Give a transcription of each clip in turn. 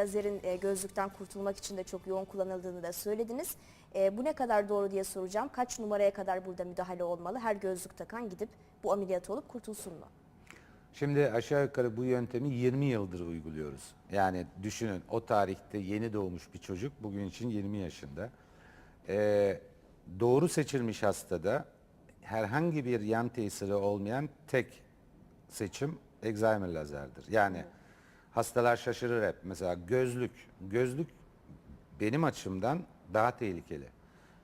Lazerin e, gözlükten kurtulmak için de çok yoğun kullanıldığını da söylediniz. E, bu ne kadar doğru diye soracağım. Kaç numaraya kadar burada müdahale olmalı? Her gözlük takan gidip bu ameliyat olup kurtulsun mu? Şimdi aşağı yukarı bu yöntemi 20 yıldır uyguluyoruz. Yani düşünün o tarihte yeni doğmuş bir çocuk bugün için 20 yaşında. Ee, doğru seçilmiş hastada herhangi bir yan tesiri olmayan tek seçim Alzheimer lazerdir. Yani hastalar şaşırır hep. Mesela gözlük. Gözlük benim açımdan daha tehlikeli.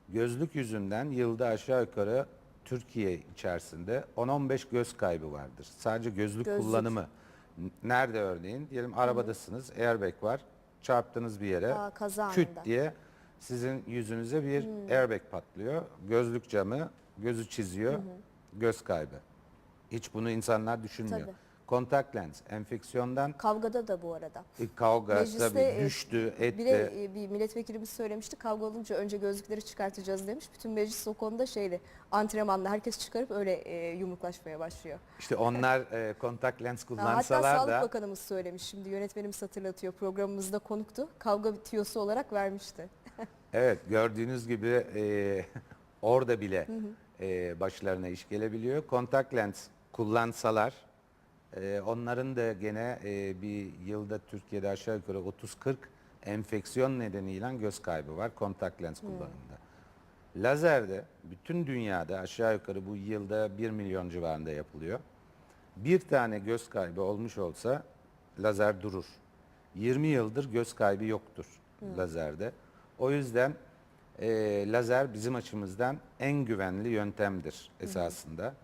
Gözlük yüzünden yılda aşağı yukarı Türkiye içerisinde 10-15 göz kaybı vardır. Sadece gözlük, Gözlük. kullanımı. Nerede örneğin? Diyelim arabadasınız, airbag var. Çarptınız bir yere. Aa, kaza küt anında. diye sizin yüzünüze bir airbag patlıyor. Gözlük camı gözü çiziyor. Göz kaybı. Hiç bunu insanlar düşünmüyor. Tabii. Kontak lens enfeksiyondan Kavgada da bu arada. e, kavga Mecliste, tabii e, düştü, etti. Bir de e, bir milletvekilimiz söylemişti kavga olunca önce gözlükleri çıkartacağız demiş. Bütün meclis o konuda şeyli antrenmanla herkes çıkarıp öyle e, yumruklaşmaya başlıyor. İşte onlar e, kontak lens Ha, Hatta kullansalar Sağlık da Bakanımız söylemiş şimdi yönetmenimiz hatırlatıyor programımızda konuktu. Kavga tiyosu olarak vermişti. evet gördüğünüz gibi e, orada bile e, başlarına iş gelebiliyor. Kontak lens kullansalar e, onların da gene e, bir yılda Türkiye'de aşağı yukarı 30-40 enfeksiyon nedeniyle göz kaybı var kontak lens kullanımında. Lazerde bütün dünyada aşağı yukarı bu yılda 1 milyon civarında yapılıyor. Bir tane göz kaybı olmuş olsa lazer durur. 20 yıldır göz kaybı yoktur lazerde. O yüzden e, lazer bizim açımızdan en güvenli yöntemdir esasında.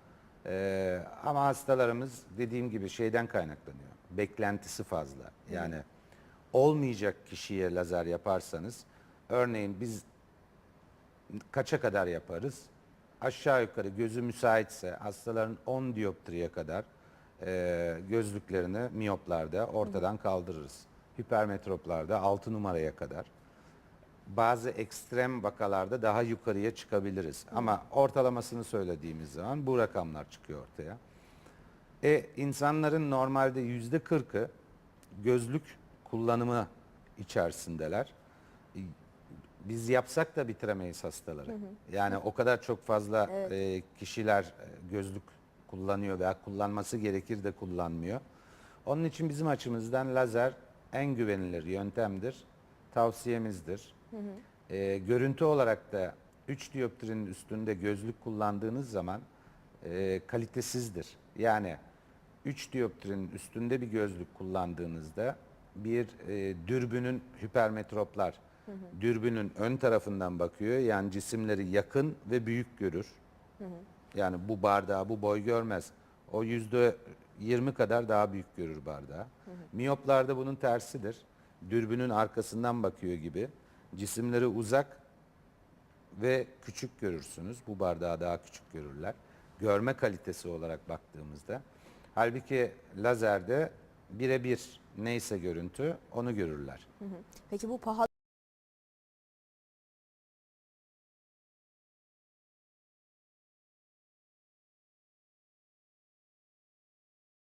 E, ama hastalarımız dediğim gibi şeyden kaynaklanıyor. Beklentisi fazla. Yani olmayacak kişiye lazer yaparsanız örneğin biz kaça kadar yaparız? Aşağı yukarı gözü müsaitse hastaların 10 dioptriye kadar e, gözlüklerini miyoplarda ortadan kaldırırız. Hipermetroplarda 6 numaraya kadar. Bazı ekstrem vakalarda daha yukarıya çıkabiliriz. Ama ortalamasını söylediğimiz zaman bu rakamlar çıkıyor ortaya. E, insanların normalde yüzde kırkı gözlük kullanımı içerisindeler. E, Biz yapsak da bitiremeyiz hastaları. Yani o kadar çok fazla e, kişiler e, gözlük kullanıyor veya kullanması gerekir de kullanmıyor. Onun için bizim açımızdan lazer en güvenilir yöntemdir. Tavsiyemizdir. E, görüntü olarak da 3 dioptrinin üstünde gözlük kullandığınız zaman e, kalitesizdir. Yani 3 dioptrinin üstünde bir gözlük kullandığınızda bir e, dürbünün hipermetroplar dürbünün ön tarafından bakıyor. Yani cisimleri yakın ve büyük görür. Yani bu bardağı bu boy görmez. O yüzde 20 kadar daha büyük görür bardağı. Miyoplarda bunun tersidir. Dürbünün arkasından bakıyor gibi. Cisimleri uzak ve küçük görürsünüz. Bu bardağı daha küçük görürler. Görme kalitesi olarak baktığımızda. Halbuki lazerde birebir neyse görüntü onu görürler. Peki bu pahalı